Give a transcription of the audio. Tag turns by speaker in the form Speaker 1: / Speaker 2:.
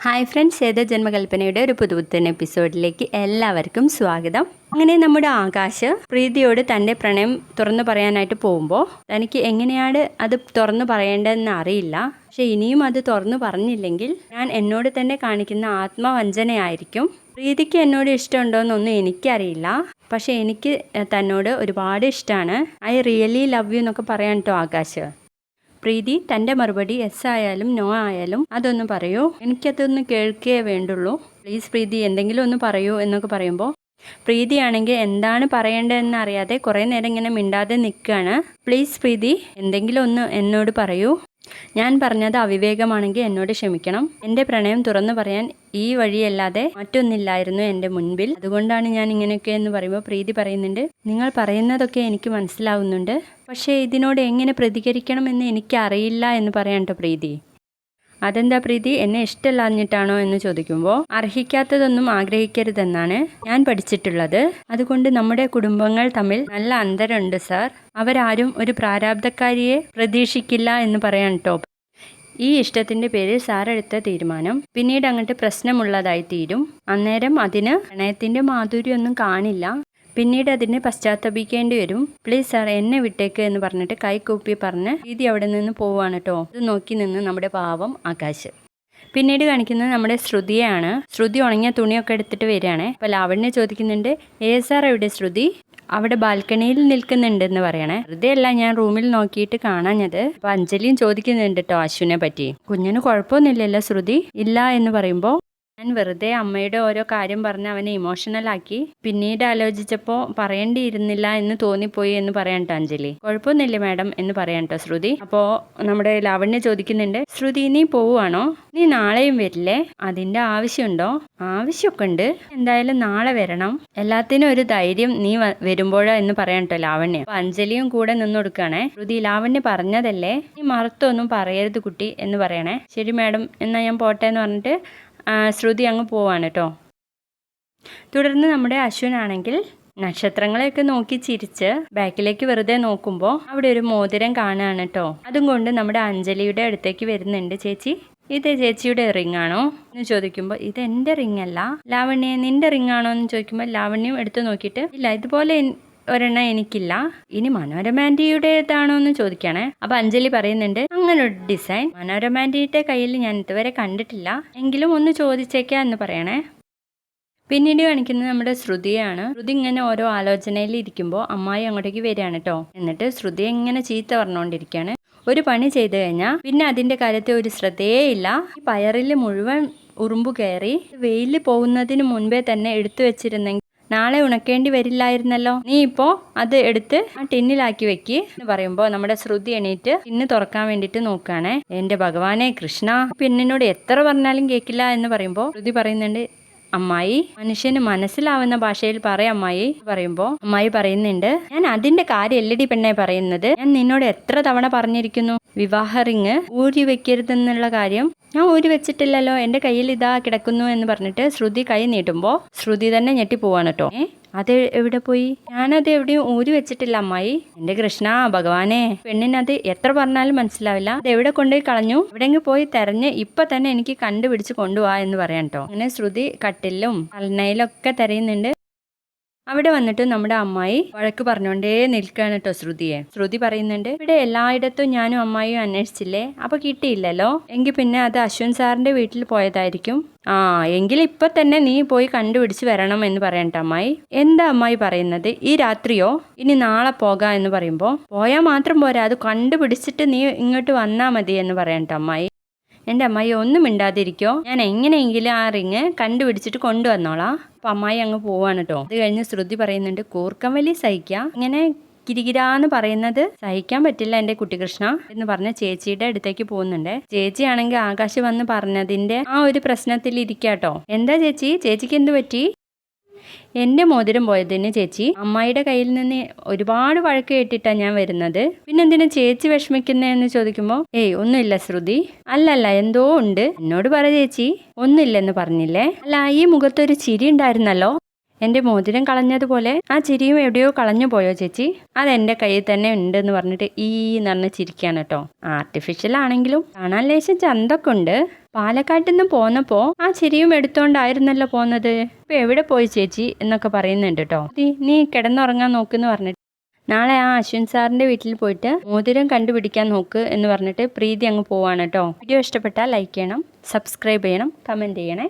Speaker 1: Hi friends ഏത ജന്മകൽപ്പനയുടെ ഒരു പുതുപുത്തൻ എപ്പിസോഡിലേക്ക് എല്ലാവർക്കും സ്വാഗതം. അങ്ങനെ നമ്മുടെ ആകാശ് പ്രീതിയോട് തന്റെ പ്രണയം തുറന്നു പറയാനായിട്ട് പോകുമ്പോൾ തനിക്ക് എങ്ങനെയാണ് അത് തുറന്നു പറയേണ്ടതെന്ന് അറിയില്ല. പക്ഷെ ഇനിയും അത് തുറന്നു പറഞ്ഞില്ലെങ്കിൽ ഞാൻ എന്നോട് തന്നെ കാണിക്കുന്ന ആത്മവഞ്ചനയായിരിക്കും. പ്രീതിക്ക് എന്നോട് ഇഷ്ടമുണ്ടോയെന്നൊന്നും എനിക്കറിയില്ല. പക്ഷേ എനിക്ക് തന്നോട് ഒരുപാട് ഇഷ്ടമാണ്. ഐ റിയലി ലവ് യു എന്നൊക്കെ പറയാൻ കേട്ടോ ആകാശ്. പ്രീതി തന്റെ മറുപടി എസ് ആയാലും നോ ആയാലും അതൊന്ന് പറയൂ. എനിക്കതൊന്ന് കേൾക്കേ വേണ്ടുള്ളൂ. പ്ലീസ് പ്രീതി എന്തെങ്കിലും ഒന്ന് പറയൂ എന്നൊക്കെ പറയുമ്പോൾ പ്രീതിയാണെങ്കിൽ എന്താണ് പറയേണ്ടതെന്ന് അറിയാതെ കുറേ നേരം ഇങ്ങനെ മിണ്ടാതെ നിൽക്കുകയാണ് പ്ലീസ് പ്രീതി എന്തെങ്കിലും ഒന്ന് എന്നോട് പറയൂ. ഞാൻ പറഞ്ഞത് അവിവേകമാണെങ്കിൽ എന്നോട് ക്ഷമിക്കണം. എന്റെ പ്രണയം തുറന്നു പറയാൻ ഈ വഴിയല്ലാതെ മറ്റൊന്നില്ലായിരുന്നു എന്റെ മുൻപിൽ. അതുകൊണ്ടാണ് ഞാൻ ഇങ്ങനെയൊക്കെ എന്ന് പറയുമ്പോൾ പ്രീതി പറയുന്നുണ്ട്. നിങ്ങൾ പറയുന്നതൊക്കെ എനിക്ക് മനസ്സിലാവുന്നുണ്ട്. പക്ഷേ ഇതിനോട് എങ്ങനെ പ്രതികരിക്കണം എന്ന് എനിക്കറിയില്ല എന്ന് പറയാൻ കേട്ടോ പ്രീതി. അതെന്താ പ്രീതി? എന്നെ ഇഷ്ടമല്ലാഞ്ഞിട്ടാണോ എന്ന് ചോദിക്കുമ്പോൾ അർഹിക്കാത്തതൊന്നും ആഗ്രഹിക്കരുതെന്നാണ് ഞാൻ പഠിച്ചിട്ടുള്ളത്. അതുകൊണ്ട് നമ്മുടെ കുടുംബങ്ങൾ തമ്മിൽ നല്ല അന്തരമുണ്ട് സാർ. അവരാരും ഒരു പ്രാരാബ്ധക്കാരിയെ പ്രതീക്ഷിക്കില്ല എന്ന് പറയാൻ കേട്ടോ. ഈ ഇഷ്ടത്തിന്റെ പേരിൽ സാറെടുത്ത തീരുമാനം പിന്നീട് അങ്ങോട്ട് പ്രശ്നമുള്ളതായി തീരും. അന്നേരം അതിന് പ്രണയത്തിന്റെ മാധുര്യമൊന്നും കാണില്ല. പിന്നീട് അതിനെ പശ്ചാത്തപിക്കേണ്ടി വരും. പ്ലീസ് സാർ എന്നെ വിട്ടേക്ക് എന്ന് പറഞ്ഞിട്ട് കൈക്കൂപ്പി കൂപ്പി പറഞ്ഞ് രീതി അവിടെ നിന്ന് പോവാണ് കേട്ടോ ഇത് നോക്കി നിന്ന് നമ്മുടെ പാവം ആകാശ്. പിന്നീട് കാണിക്കുന്നത് നമ്മുടെ ശ്രുതിയാണ്. ശ്രുതി ഉണങ്ങിയ തുണിയൊക്കെ എടുത്തിട്ട് വരികയാണേ. അപ്പോൾ ലാവണ്യ ചോദിക്കുന്നുണ്ട് ഏ സാർ എവിടെ ശ്രുതി? അവിടെ ബാൽക്കണിയിൽ നിൽക്കുന്നുണ്ടെന്ന് പറയണേ. വെറുതെ അല്ല ഞാൻ റൂമിൽ നോക്കിയിട്ട് കാണാഞ്ഞത്. അപ്പൊ അഞ്ജലിയും ചോദിക്കുന്നുണ്ട് കേട്ടോ അശ്വിനെ പറ്റി. കുഞ്ഞിന് കുഴപ്പമൊന്നുമില്ലല്ലോ ശ്രുതി? ഇല്ല എന്ന് പറയുമ്പോൾ ഞാൻ വെറുതെ അമ്മയുടെ ഓരോ കാര്യം പറഞ്ഞ് അവനെ ഇമോഷണൽ ആക്കി. പിന്നീട് ആലോചിച്ചപ്പോൾ പറയേണ്ടിയിരുന്നില്ല എന്ന് തോന്നിപ്പോയി എന്ന് പറയാം കേട്ടോ അഞ്ജലി. കുഴപ്പമൊന്നുമില്ല മാഡം എന്ന് പറയാം കേട്ടോ ശ്രുതി. അപ്പോൾ നമ്മുടെ ലാവണ്യ ചോദിക്കുന്നുണ്ട് ശ്രുതി നീ പോവുകയാണോ? നീ നാളെയും വരില്ലേ? അതിന്റെ ആവശ്യമുണ്ടോ? ആവശ്യമൊക്കെ ഉണ്ട് എന്തായാലും നാളെ വരണം. എല്ലാത്തിനും ഒരു ധൈര്യം നീ വരുമ്പോഴോ എന്ന് പറയാം കേട്ടോ ലാവണ്യ. അപ്പൊ അഞ്ജലിയും കൂടെ നിന്ന് കൊടുക്കുകയാണേ. ശ്രുതി ലാവണ്യ പറഞ്ഞതല്ലേ? നീ മറുത്തൊന്നും പറയരുത് കുട്ടി എന്ന് പറയണേ. ശരി മാഡം എന്നാ ഞാൻ പോട്ടെ എന്ന് പറഞ്ഞിട്ട് ശ്രുതി അങ്ങ് പോവാണ് കേട്ടോ തുടർന്ന് നമ്മുടെ അശ്വിനാണെങ്കിൽ നക്ഷത്രങ്ങളെയൊക്കെ നോക്കി ചിരിച്ച് ബാക്കിലേക്ക് വെറുതെ നോക്കുമ്പോൾ അവിടെ ഒരു മോതിരം കാണുകയാണ് കേട്ടോ അതും കൊണ്ട് നമ്മുടെ അഞ്ജലിയുടെ അടുത്തേക്ക് വരുന്നുണ്ട് ചേച്ചി. ഇത് ചേച്ചിയുടെ റിംഗ് ആണോ എന്ന് ചോദിക്കുമ്പോൾ ഇത് എന്റെ റിംഗ് അല്ല ലാവണ്യ നിന്റെ റിംഗ് ആണോ എന്ന് ചോദിക്കുമ്പോൾ ലാവണ്യം എടുത്തു നോക്കിയിട്ട് ഇല്ല ഇതുപോലെ ഒരെണ്ണം എനിക്കില്ല. ഇനി മനോരമാന്റിയുടേതാണോ എന്ന് ചോദിക്കുകയാണേ അപ്പൊ അഞ്ജലി പറയുന്നുണ്ട് അങ്ങനെ ഒരു ഡിസൈൻ മനോരമാന്റിയുടെ കയ്യിൽ ഞാൻ ഇതുവരെ കണ്ടിട്ടില്ല. എങ്കിലും ഒന്ന് ചോദിച്ചേക്കാ എന്ന് പറയണേ. പിന്നീട് കാണിക്കുന്നത് നമ്മുടെ ശ്രുതിയാണ്. ശ്രുതി ഇങ്ങനെ ഓരോ ആലോചനയിൽ ഇരിക്കുമ്പോൾ അമ്മായി അങ്ങോട്ടേക്ക് വരികയാണ് കേട്ടോ എന്നിട്ട് ശ്രുതി ഇങ്ങനെ ചീത്ത പറഞ്ഞുകൊണ്ടിരിക്കുകയാണ് ഒരു പണി ചെയ്തു കഴിഞ്ഞാൽ പിന്നെ അതിന്റെ കാര്യത്തിൽ ഒരു ശ്രദ്ധയേ ഇല്ല. പയറിൽ മുഴുവൻ ഉറുമ്പ് കയറി വെയിൽ പോകുന്നതിന് മുൻപേ തന്നെ എടുത്തു വെച്ചിരുന്നെങ്കിൽ നാളെ ഉണക്കേണ്ടി വരില്ലായിരുന്നല്ലോ. നീ ഇപ്പോ അത് എടുത്ത് ആ ടിന്നിലാക്കി വെക്ക് എന്ന് പറയുമ്പോൾ നമ്മുടെ ശ്രുതി എണീറ്റ് ടിന്ന് തുറക്കാൻ വേണ്ടിയിട്ട് നോക്കുകയാണേ എന്റെ ഭഗവാനെ കൃഷ്ണ പിന്നിനോട് എത്ര പറഞ്ഞാലും കേൾക്കില്ല എന്ന് പറയുമ്പോൾ ശ്രുതി പറയുന്നുണ്ട് അമ്മായി മനുഷ്യന് മനസ്സിലാവുന്ന ഭാഷയിൽ പറയാം അമ്മായി പറയുമ്പോൾ അമ്മായി പറയുന്നുണ്ട് ഞാൻ അതിന്റെ കാര്യം എല്ലടി പെണ്ണെ പറയുന്നത്. ഞാൻ നിന്നോട് എത്ര തവണ പറഞ്ഞിരിക്കുന്നു? വിവാഹ റിങ് ഊരി വെക്കരുതെന്നുള്ള കാര്യം ഞാൻ ഊരി വെച്ചിട്ടില്ലല്ലോ. എന്റെ കയ്യിൽ ഇതാ കിടക്കുന്നു എന്ന് പറഞ്ഞിട്ട് ശ്രുതി കൈ നീട്ടുമ്പോൾ ശ്രുതി തന്നെ ഞെട്ടി പോവാണ് കേട്ടോ അത് എവിടെ പോയി? ഞാനത് എവിടെയും ഊരി വെച്ചിട്ടില്ല അമ്മായി. എന്റെ കൃഷ്ണ ഭഗവാനെ. പെണ്ണിനത് എത്ര പറഞ്ഞാലും മനസ്സിലാവില്ല. അത് എവിടെ കൊണ്ടുപോയി കളഞ്ഞു? എവിടെയെങ്കിലും പോയി തെരഞ്ഞ് ഇപ്പൊ തന്നെ എനിക്ക് കണ്ടുപിടിച്ച് കൊണ്ടുപോവാ എന്ന് പറയാം കേട്ടോ അങ്ങനെ ശ്രുതി കട്ടിലും അൽനയിലൊക്കെ തെരയുന്നുണ്ട്. അവിടെ വന്നിട്ട് നമ്മുടെ അമ്മായി വഴക്ക് പറഞ്ഞുകൊണ്ടേ നിൽക്കുകയാണ് കേട്ടോ ശ്രുതിയെ. ശ്രുതി പറയുന്നുണ്ട് ഇവിടെ എല്ലായിടത്തും ഞാനും അമ്മായിയും അന്വേഷിച്ചില്ലേ? അപ്പൊ കിട്ടിയില്ലല്ലോ. എങ്കിൽ പിന്നെ അത് അശ്വൻ സാറിന്റെ വീട്ടിൽ പോയതായിരിക്കും. ആ എങ്കിൽ ഇപ്പൊ തന്നെ നീ പോയി കണ്ടുപിടിച്ച് വരണം എന്ന് പറയണ്ട അമ്മായി. എന്താ അമ്മായി പറയുന്നത്? ഈ രാത്രിയോ? ഇനി നാളെ പോകാം എന്ന് പറയുമ്പോൾ പോയാൽ മാത്രം പോരാ. അത് കണ്ടുപിടിച്ചിട്ട് നീ ഇങ്ങോട്ട് വന്നാ മതി എന്ന് പറയണ്ട അമ്മായി. എന്റെ അമ്മായി ഒന്നും മിണ്ടാതിരിക്കോ? ഞാൻ എങ്ങനെയെങ്കിലും ആ റിങ് കണ്ടുപിടിച്ചിട്ട് കൊണ്ടുവന്നോളാം. അപ്പം അമ്മായി അങ്ങ് പോവാണ് കേട്ടോ അത് കഴിഞ്ഞ് ശ്രുതി പറയുന്നുണ്ട് കൂർക്കം വലി സഹിക്കാം ഇങ്ങനെ കിരികിരാന്ന് പറയുന്നത് സഹിക്കാൻ പറ്റില്ല എന്റെ കുട്ടികൃഷ്ണ എന്ന് പറഞ്ഞ ചേച്ചിയുടെ അടുത്തേക്ക് പോകുന്നുണ്ട്. ചേച്ചിയാണെങ്കിൽ ആകാശ് വന്ന് പറഞ്ഞതിന്റെ ആ ഒരു പ്രശ്നത്തിൽ ഇരിക്കാട്ടോ എന്താ ചേച്ചി? ചേച്ചിക്ക് എന്ത് പറ്റി? എന്റെ മോതിരം പോയതിന് ചേച്ചി. അമ്മായിയുടെ കയ്യിൽ നിന്ന് ഒരുപാട് വഴക്ക് കേട്ടിട്ടാണ് ഞാൻ വരുന്നത്. പിന്നെ എന്തിനാ ചേച്ചി വിഷമിക്കുന്നതെന്ന് ചോദിക്കുമ്പോൾ ഏയ് ഒന്നുമില്ല ശ്രുതി. അല്ലല്ല എന്തോ ഉണ്ട്. എന്നോട് പറ ചേച്ചി. ഒന്നുമില്ലെന്ന് പറഞ്ഞില്ലേ? അല്ല ഈ മുഖത്തൊരു ചിരി ഉണ്ടായിരുന്നല്ലോ. എന്റെ മോതിരം കളഞ്ഞതുപോലെ ആ ചിരിയും എവിടെയോ കളഞ്ഞു പോയോ ചേച്ചി? അതെന്റെ കയ്യിൽ തന്നെ ഉണ്ടെന്ന് പറഞ്ഞിട്ട് ഈ നന്ന ചിരിക്കാണ് കേട്ടോ. ആർട്ടിഫിഷ്യൽ ആണെങ്കിലും കാണാൻ ലേശം ചന്തൊക്കെ ഉണ്ട്. പാലക്കാട്ടിൽ നിന്ന് പോന്നപ്പോൾ ആ ചിരിയും എടുത്തോണ്ടായിരുന്നല്ലോ പോന്നത്. ഇപ്പൊ എവിടെ പോയി ചേച്ചി? എന്നൊക്കെ പറയുന്നുണ്ട് കേട്ടോ. നീ കിടന്നുറങ്ങാൻ നോക്കുന്ന് പറഞ്ഞിട്ട്. നാളെ ആ അശ്വിൻ സാറിന്റെ വീട്ടിൽ പോയിട്ട് മോതിരം കണ്ടുപിടിക്കാൻ നോക്ക് എന്ന് പറഞ്ഞിട്ട് പ്രീതി അങ്ങ് പോവാണ് കേട്ടോ. വീഡിയോ ഇഷ്ടപ്പെട്ടാൽ ലൈക്ക് ചെയ്യണം സബ്സ്ക്രൈബ് ചെയ്യണം കമന്റ് ചെയ്യണേ.